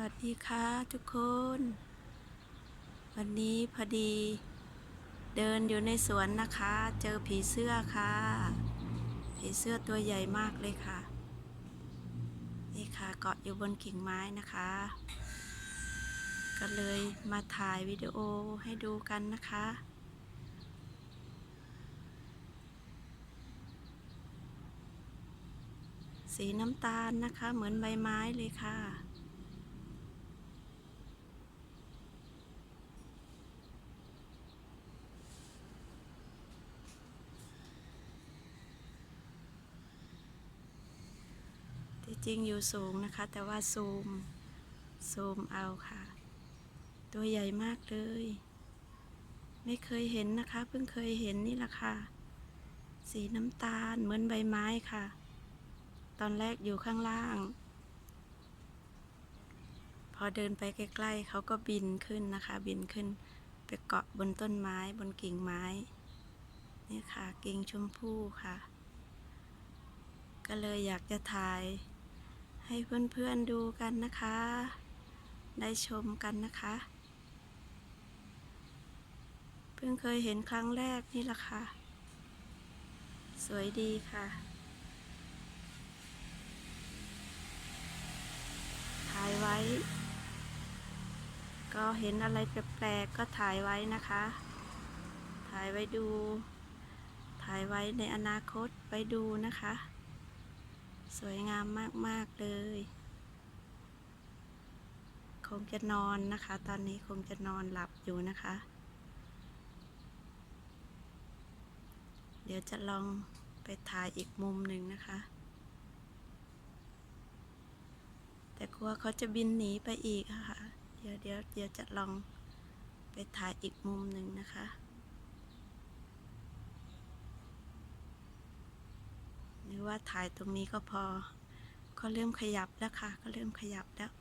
วัสดีค่ะทุกคน วันนี้พอดี เดินอยู่ในสวนนะคะ เจอผีเสื้อค่ะ ผีเสื้อตัวใหญ่มากเลยค่ะ นี่ค่ะเกาะอยู่บนกิ่งไม้นะคะ ก็เลยมาถ่ายวิดีโอให้ดูกันนะคะสีน้ำตาลนะคะ เหมือนใบไม้เลยค่ะ ที่ จริงอยู่สูงนะคะ แต่ว่าซูม ซูมเอาค่ะ ตัวใหญ่มากเลย ไม่เคยเห็นนะคะ เพิ่งเคยเห็นนี่แหละค่ะ สีน้ำตาลเหมือนใบไม้ค่ะ ตอนแรกอยู่ข้างล่าง พอเดินไปใกล้ๆเขาก็บินขึ้นนะคะ บินขึ้นไปเกาะบนต้นไม้บนกิ่งไม้ นี่ค่ะ กิ่งชมพู่ค่ะ ก็เลยอยากจะถ่าย ให้เพื่อนๆดูกันนะคะ ได้ชมกันนะคะ เพิ่งเคยเห็นครั้งแรกนี่แหละค่ะ สวยดีค่ะ ถ่ายไว้ ก็เห็นอะไรแปลกๆก็ถ่ายไว้นะคะ ถ่ายไว้ดู ถ่ายไว้ในอนาคตไปดูนะคะ สวยงามมาก ๆ เลย คงจะนอนนะคะ ตอนนี้คงจะนอนหลับอยู่นะคะ เดี๋ยวจะลองไปถ่ายอีกมุมหนึ่งนะคะ แต่กลัวเขาจะบินหนีไปอีกะค่ะ เดี๋ยวเดี๋ยวเดี๋ยวจะลองไปถ่ายอีกมุมหนึ่งนะคะ ห รือว่าถ่ายตรงนี้ก็พอ ก็เริ่มขยับแล้วค่ะ ก็เริ่มขยับแล้ว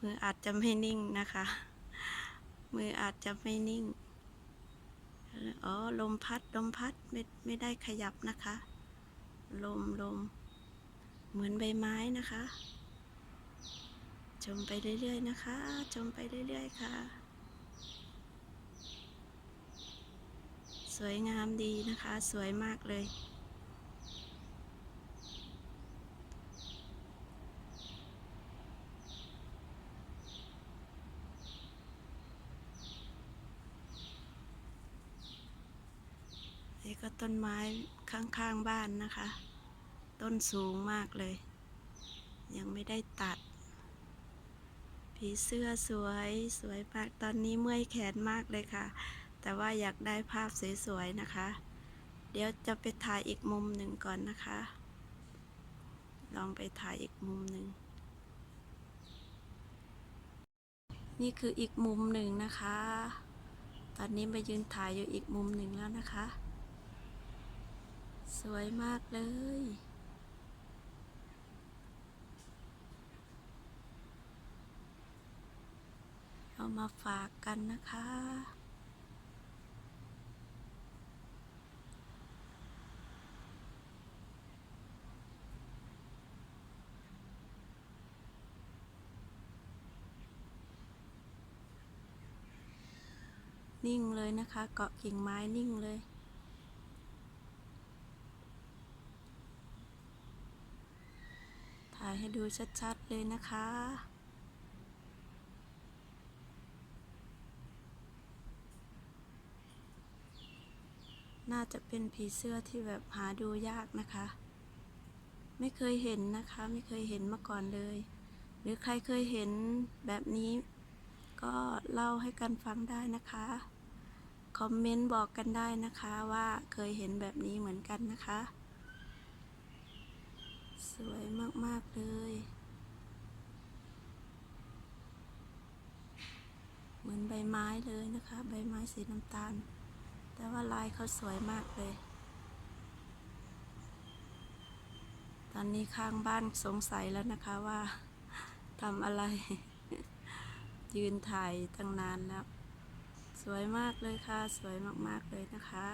มืออาจจะไม่นิ่งนะคะ มืออาจจะไม่นิ่ง อ๋อ ลมพัด ลมพัด ไม่ ไม่ได้ขยับนะคะ ลมลม เหมือนใบไม้นะคะ ชมไปเรื่อยๆนะคะ ชมไปเรื่อยๆค่ะ ส วยงามดีนะคะ สวยมากเลย นี่ก็ต้นไม้ข้างๆบ้านนะคะ ต้นสูงมากเลย ยังไม่ได้ตัดผีเสื้อสวยสวยมากตอนนี้เมื่อยแขนมากเลยค่ะ แต่ว่าอยากได้ภาพสวยๆนะคะ เดี๋ยวจะไปถ่ายอีกมุมหนึ่งก่อนนะคะ ลองไปถ่ายอีกมุมหนึ่ง นี่คืออีกมุมหนึ่งนะคะ ตอนนี้มายืนถ่ายอยู่อีกมุมหนึ่งแล้วนะคะ สวยมากเลยเอามาฝากกันนะคะ นิ่งเลยนะคะ เกาะกิ่งไม้นิ่งเลย ถ่ายให้ดูชัดๆเลยนะคะน่าจะเป็นผีเสื้อที่แบบหาดูยากนะคะ ไม่เคยเห็นนะคะ ไม่เคยเห็นมาก่อนเลย หรือใครเคยเห็นแบบนี้ ก็เล่าให้กันฟังได้นะคะ คอมเมนต์บอกกันได้นะคะว่าเคยเห็นแบบนี้เหมือนกันนะคะ สวยมาก ๆ เลย เหมือนใบไม้เลยนะคะ ใบไม้สีน้ำตาล แต่ว่าลายเขาสวยมากเลย ตอนนี้ข้างบ้านสงสัยแล้วนะคะว่าทำอะไร ยืนถ่ายตั้งนานแล้ว สวยมากเลยค่ะ สวยมาก ๆ เลยนะคะ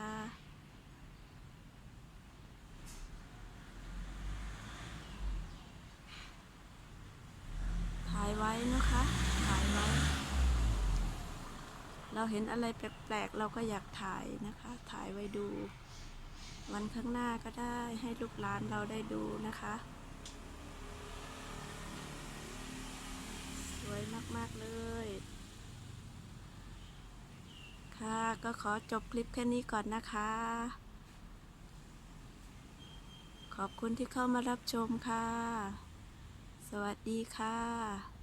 ว้นะคะ ถ่ายไว้ เราเห็นอะไรแปลก ๆ เราก็อยากถ่ายนะคะ ถ่ายไว้ดู วันข้างหน้าก็ได้ให้ลูกหลานเราได้ดูนะคะ สวยมาก ๆ เลย ค่ะ ก็ขอจบคลิปแค่นี้ก่อนนะคะ ขอบคุณที่เข้ามารับชมค่ะ สวัสดีค่ะ